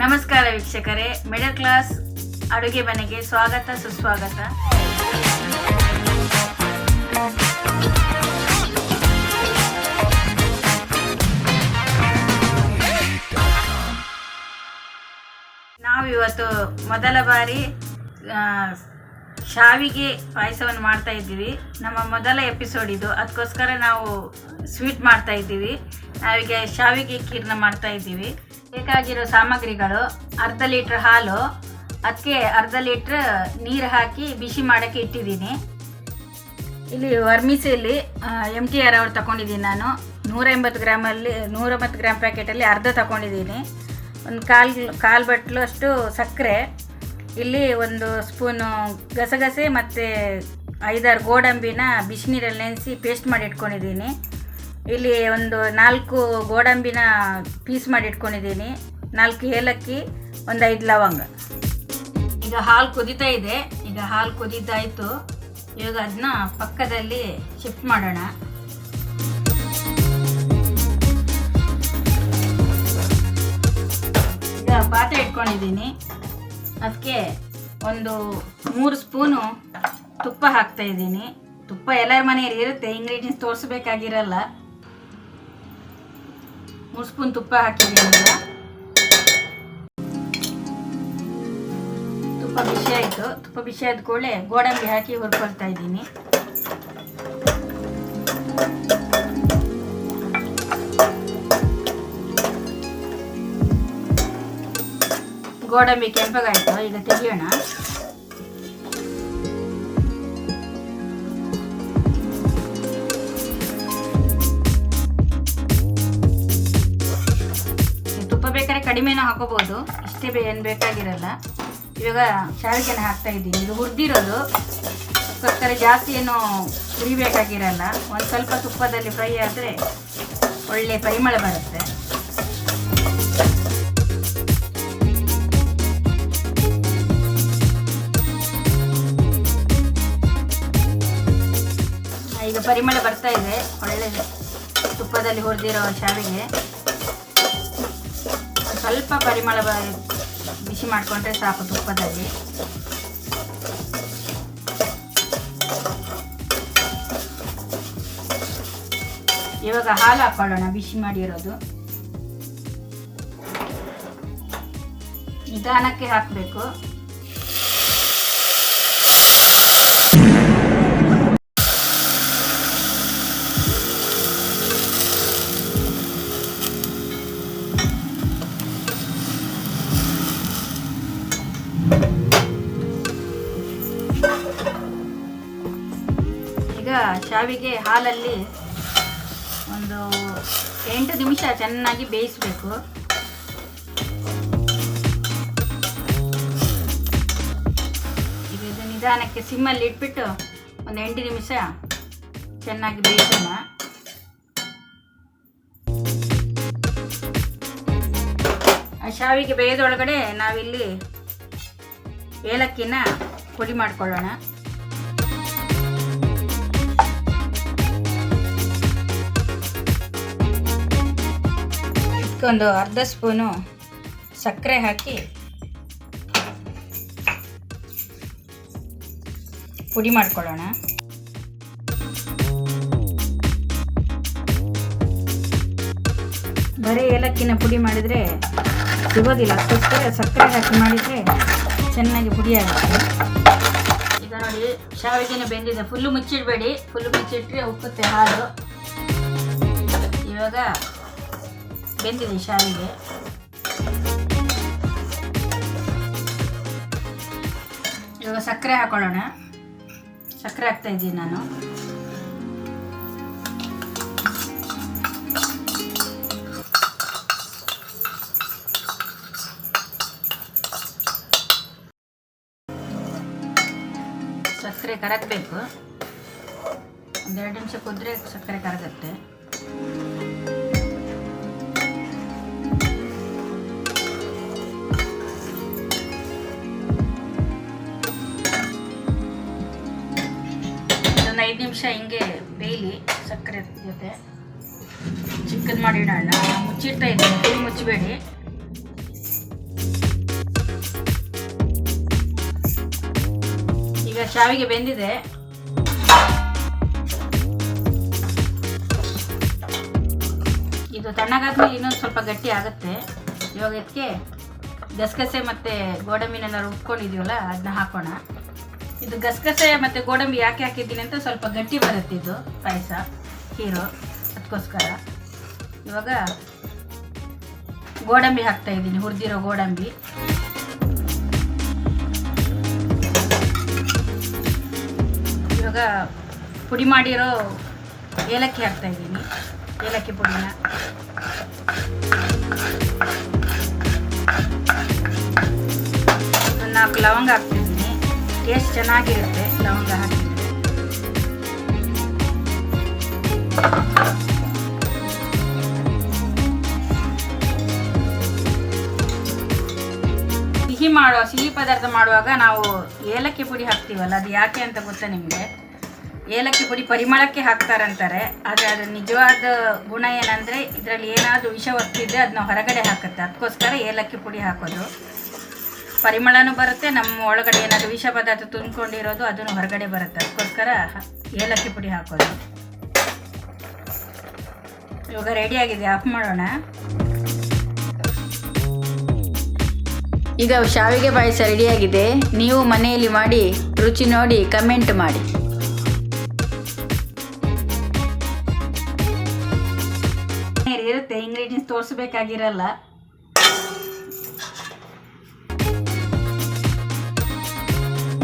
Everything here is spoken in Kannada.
ನಮಸ್ಕಾರ ವೀಕ್ಷಕರೇ ಮಿಡಲ್ ಕ್ಲಾಸ್ ಅಡುಗೆ ಮನೆಗೆ ಸ್ವಾಗತ, ಸುಸ್ವಾಗತ. ನಾವಿವತ್ತು ಮೊದಲ ಬಾರಿ ಶಾವಿಗೆ ಪಾಯಸವನ್ನು ಮಾಡ್ತಾ ಇದ್ದೀವಿ. ನಮ್ಮ ಮೊದಲ ಎಪಿಸೋಡ್ ಇದು. ಅದಕ್ಕೋಸ್ಕರ ನಾವು ಸ್ವೀಟ್ ಮಾಡ್ತಾ ಇದ್ದೀವಿ. ನಾವೀಗ ಶಾವಿಗೆ ಖೀರ್ನ ಮಾಡ್ತಾ ಇದ್ದೀವಿ. ಬೇಕಾಗಿರೋ ಸಾಮಗ್ರಿಗಳು, ಅರ್ಧ ಲೀಟ್ರ್ ಹಾಲು ಅದಕ್ಕೆ ಅರ್ಧ ಲೀಟ್ರ್ ನೀರು ಹಾಕಿ ಬಿಸಿ ಮಾಡೋಕ್ಕೆ ಇಟ್ಟಿದ್ದೀನಿ. ಇಲ್ಲಿ ವರ್ಮಿಸಿಯಲ್ಲಿ ಎಂ ಟಿ ಆರ್ ಅವ್ರು ತಗೊಂಡಿದ್ದೀನಿ ನಾನು. ನೂರ ಎಂಬತ್ತು ಗ್ರಾಮಲ್ಲಿ, ನೂರೊಂಬತ್ತು ಗ್ರಾಮ್ ಪ್ಯಾಕೆಟಲ್ಲಿ ಅರ್ಧ ತಗೊಂಡಿದ್ದೀನಿ. ಒಂದು ಕಾಲು ಕಾಲು ಬಟ್ಲು ಅಷ್ಟು ಸಕ್ಕರೆ. ಇಲ್ಲಿ ಒಂದು ಸ್ಪೂನು ಗಸಗಸೆ ಮತ್ತು ಐದಾರು ಗೋಡಂಬಿನ ಬಿಸಿನೀರಲ್ಲಿ ನೆನೆಸಿ ಪೇಸ್ಟ್ ಮಾಡಿ ಇಟ್ಕೊಂಡಿದ್ದೀನಿ. ಇಲ್ಲಿ ಒಂದು ನಾಲ್ಕು ಗೋಡಂಬಿನ ಪೀಸ್ ಮಾಡಿ ಇಟ್ಕೊಂಡಿದ್ದೀನಿ ನಾಲ್ಕು ಏಲಕ್ಕಿ, ಒಂದು ಐದು ಲವಂಗ. ಈಗ ಹಾಲು ಕುದೀತಾ ಇದೆ. ಈಗ ಹಾಲು ಕುದೀತಾಯಿತು. ಇವಾಗ ಅದನ್ನ ಪಕ್ಕದಲ್ಲಿ ಶಿಫ್ಟ್ ಮಾಡೋಣ. ಈಗ ಪಾತ್ರೆ ಇಟ್ಕೊಂಡಿದ್ದೀನಿ. ಅದಕ್ಕೆ ಒಂದು ಮೂರು ಸ್ಪೂನು ತುಪ್ಪ ಹಾಕ್ತಾ ಇದ್ದೀನಿ. ತುಪ್ಪ ಎಲ್ಲರ ಮನೆಯಲ್ಲಿ ಇರುತ್ತೆ. ಇಂಗ್ರೀಡಿಯೆಂಟ್ಸ್ ತೋರಿಸ್ಬೇಕಾಗಿರಲ್ಲ. ಮೂರು ಸ್ಪೂನ್ ತುಪ್ಪ ಹಾಕಿದ್ದೀನಿ ತುಪ್ಪ ಬಿಸಿ ಆಯಿತು ತುಪ್ಪ ಬಿಸಿ ಆದ ಕೂಡಲೇ ಗೋಡಂಬಿ ಹಾಕಿ ಹುರ್ಕೊಳ್ತಾ ಇದ್ದೀನಿ ಗೋಡಂಬಿ ಕೆಂಪಗಾಯಿತು ಈಗ ತೆಗಿಯೋಣ ಕಡಿಮೆನೂ ಹಾಕೋಬಹುದು ಇಷ್ಟೇ ಬೇ ಏನು ಬೇಕಾಗಿರಲ್ಲ. ಇವಾಗ ಶಾವಿಗೆನ ಹಾಕ್ತಾ ಇದ್ದೀನಿ. ಇದು ಹುರಿದಿರೋದು. ಅದಕ್ಕೋಸ್ಕರ ಜಾಸ್ತಿ ಏನು ಹುರಿಬೇಕಾಗಿರಲ್ಲ. ಒಂದು ಸ್ವಲ್ಪ ತುಪ್ಪದಲ್ಲಿ ಫ್ರೈ ಆದರೆ ಒಳ್ಳೆ ಪರಿಮಳ ಬರುತ್ತೆ. ಈಗ ಪರಿಮಳ ಬರ್ತಾ ಇದೆ. ಒಳ್ಳೆ ತುಪ್ಪದಲ್ಲಿ ಹುರಿದಿರೋ ಶಾವಿಗೆ. ಸ್ವಲ್ಪ ಪರಿಮಳ ಬಿಸಿ ಮಾಡಿಕೊಂಡ್ರೆ ಸಾಕು ತುಪ್ಪದಲ್ಲಿ. ಇವಾಗ ಹಾಲು ಹಾಕೊಳ್ಳೋಣ ಬಿಸಿ ಮಾಡಿರೋದು. ನಿಧಾನಕ್ಕೆ ಹಾಕಬೇಕು. ಶಾವಿಗೆ ಹಾಲಲ್ಲಿ ಒಂದು ಎಂಟು ನಿಮಿಷ ಚೆನ್ನಾಗಿ ಬೇಯಿಸಬೇಕು. ಇದು ನಿಧಾನಕ್ಕೆ ಸಿಮ್ಮಲ್ಲಿ ಇಟ್ಬಿಟ್ಟು ಒಂದು ಎಂಟು ನಿಮಿಷ ಚೆನ್ನಾಗಿ ಬೇಯಿಸೋಣ. ಆ ಶಾವಿಗೆ ಬೇಯದೊಳಗಡೆ ನಾವಿಲ್ಲಿ ಏಲಕ್ಕಿನ ಪುಡಿ ಮಾಡ್ಕೊಳ್ಳೋಣ. ಒಂದು ಅರ್ಧ ಸ್ಪೂನು ಸಕ್ಕರೆ ಹಾಕಿ ಪುಡಿ ಮಾಡ್ಕೊಳ್ಳೋಣ. ಬರೀ ಏಲಕ್ಕಿನ ಪುಡಿ ಮಾಡಿದರೆ ಸಿಗೋದಿಲ್ಲ. ಸಕ್ಕರೆ ಸಕ್ಕರೆ ಹಾಕಿ ಮಾಡಿದರೆ ಚೆನ್ನಾಗಿ ಪುಡಿ ಆಗುತ್ತೆ. ಈಗ ನೋಡಿ, ಶಾವಿಗೆನ ಬೆಂದಿದೆ. ಫುಲ್ಲು ಮುಚ್ಚಿಡಬೇಡಿ. ಫುಲ್ಲು ಮುಚ್ಚಿಟ್ರೆ ಉಕ್ಕುತ್ತೆ ಹಾಲು. ಇವಾಗ ಬೆಂದಿದೆ ಶಾವಿಗೆ ಇವಾಗ ಸಕ್ಕರೆ ಹಾಕೊಳ್ಳೋಣ. ಸಕ್ಕರೆ ಹಾಕ್ತಾ ಇದ್ದೀನಿ ನಾನು. ಸಕ್ಕರೆ ಕರಗಬೇಕು. ಒಂದೆರಡು ನಿಮಿಷ ಕುದ್ರೆ ಸಕ್ಕರೆ ಕರಗುತ್ತೆ. ನಿಮಿಷ ಹಿಂಗೆ ಬೇಯಲಿ ಸಕ್ಕರೆ ಜೊತೆ. ಚಿಕ್ಕದು ಮಾಡಿಡೋಣ ಮುಚ್ಚಿಡ್ತಾ ಇದ್ದೀನಿ ಫುಲ್ ಮುಚ್ಚಬೇಡಿ ಈಗ ಶಾವಿಗೆ ಬೆಂದಿದೆ. ಇದು ತಣ್ಣಗಾದ್ಮೇಲೆ ಇನ್ನೊಂದು ಸ್ವಲ್ಪ ಗಟ್ಟಿ ಆಗುತ್ತೆ. ಇವಾಗ ಇದಕ್ಕೆ ಗಸಗಸೆ ಮತ್ತು ಗೋಡಂಬಿನ ರುಬ್ಕೊಂಡಿದೀವಲ್ಲ ಅದನ್ನ ಹಾಕೋಣ. ಇದು ಗಸಗಸೆ ಮತ್ತು ಗೋಡಂಬಿ ಯಾಕೆ ಹಾಕಿದ್ದೀನಿ ಅಂತ ಸ್ವಲ್ಪ ಗಟ್ಟಿ ಬರುತ್ತೆ ಇದು ಪಾಯಸ, ಹೀರೋ ಅದಕ್ಕೋಸ್ಕರ ಇವಾಗ ಗೋಡಂಬಿ ಹಾಕ್ತಾ ಇದ್ದೀನಿ, ಹುರಿದಿರೋ ಗೋಡಂಬಿ. ಇವಾಗ ಪುಡಿ ಮಾಡಿರೋ ಏಲಕ್ಕಿ ಹಾಕ್ತಾ ಇದ್ದೀನಿ, ಏಲಕ್ಕಿ ಪುಡಿನ. ನಾಲ್ಕು ಲವಂಗ ಟೇಸ್ಟ್ ಚೆನ್ನಾಗಿರುತ್ತೆ, ಲವಂಗ ಹಾಕಿ. ಸಿಹಿ ಮಾಡುವ, ಸಿಹಿ ಪದಾರ್ಥ ಮಾಡುವಾಗ ನಾವು ಏಲಕ್ಕಿ ಪುಡಿ ಹಾಕ್ತೀವಲ್ಲ, ಅದು ಯಾಕೆ ಅಂತ ಗೊತ್ತಾ ನಿಮಗೆ? ಏಲಕ್ಕಿ ಪುಡಿ ಪರಿಮಳಕ್ಕೆ ಹಾಕ್ತಾರಂತಾರೆ, ಆದರೆ ಅದರ ನಿಜವಾದ ಗುಣ ಏನಂದರೆ ಇದರಲ್ಲಿ ಏನಾದರೂ ವಿಷ ಒತ್ತಿದ್ರೆ ಅದನ್ನ ಹೊರಗಡೆ ಹಾಕುತ್ತೆ. ಅದಕ್ಕೋಸ್ಕರ ಏಲಕ್ಕಿ ಪುಡಿ ಹಾಕೋದು. ಪರಿಮಳನೂ ಬರುತ್ತೆ, ನಮ್ಮ ಒಳಗಡೆ ಏನಾದರೂ ವಿಷ ಪದಾರ್ಥ ತುಂಬಿಕೊಂಡಿರೋದು ಅದನ್ನು ಹೊರಗಡೆ ಬರುತ್ತೆ. ಅದಕ್ಕೋಸ್ಕರ ಏಲಕ್ಕಿ ಪುಡಿ ಹಾಕೋದು. ಇವಾಗ ರೆಡಿಯಾಗಿದೆ ಆಫ್ ಮಾಡೋಣ. ಈಗ ಶಾವಿಗೆ ಪಾಯಸ ರೆಡಿಯಾಗಿದೆ ನೀವು ಮನೆಯಲ್ಲಿ ಮಾಡಿ, ರುಚಿ ನೋಡಿ ಕಮೆಂಟ್ ಮಾಡಿ. ಇರುತ್ತೆ ಇಂಗ್ರೀಡಿಯೆಂಟ್ಸ್ ತೋರಿಸ್ಬೇಕಾಗಿರಲ್ಲ.